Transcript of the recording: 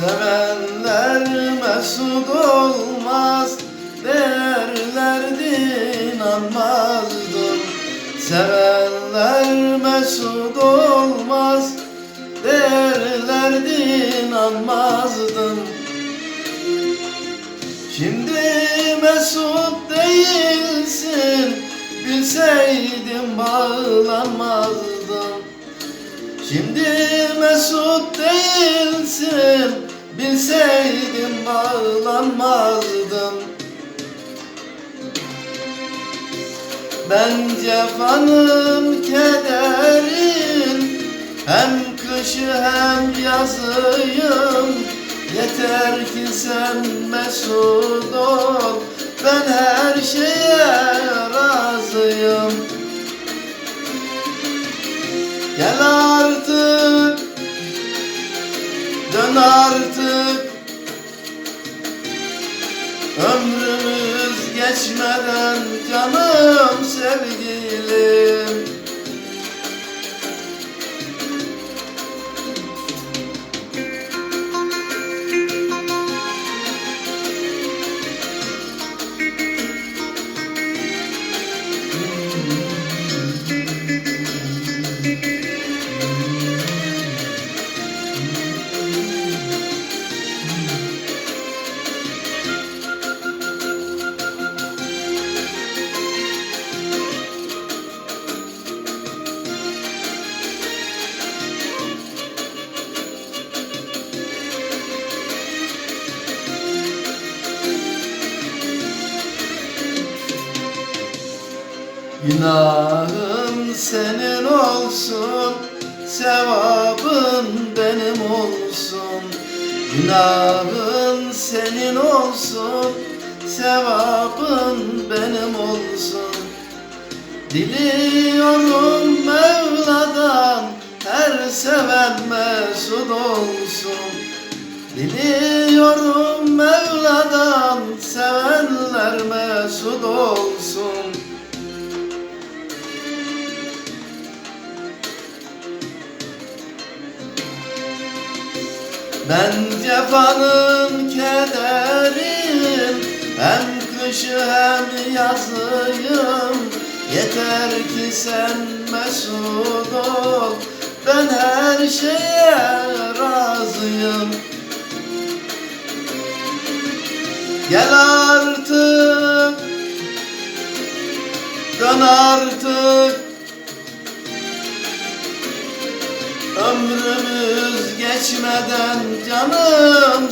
Sevenler mesut olmaz derlerdi inanmazdım Sevenler mesut olmaz derlerdi inanmazdım Şimdi mesut değilsin Bilseydim bağlanmazdım Şimdi mesut değilsin Bilseydim bağlanmazdım Ben cefanın kederin Hem kışı hem yazıyım. Yeter ki sen mesut ol. Ben her şeye razıyım. Gel artık. Dön artık Ömrümüz geçmeden canım sevgilim Günahın senin olsun Sevabın benim olsun. Günahın senin olsun Sevabın benim olsun. Diliyorum Mevla'dan Her seven mesut olsun. Diliyorum Mevla'dan Sevenler mesut olsun Ben cefanın kederin Hem kışı hem yazıyım. Yeter ki sen mesut ol Ben her şeye razıyım. Gel artık Dön artık Ömrümüz geçmeden canım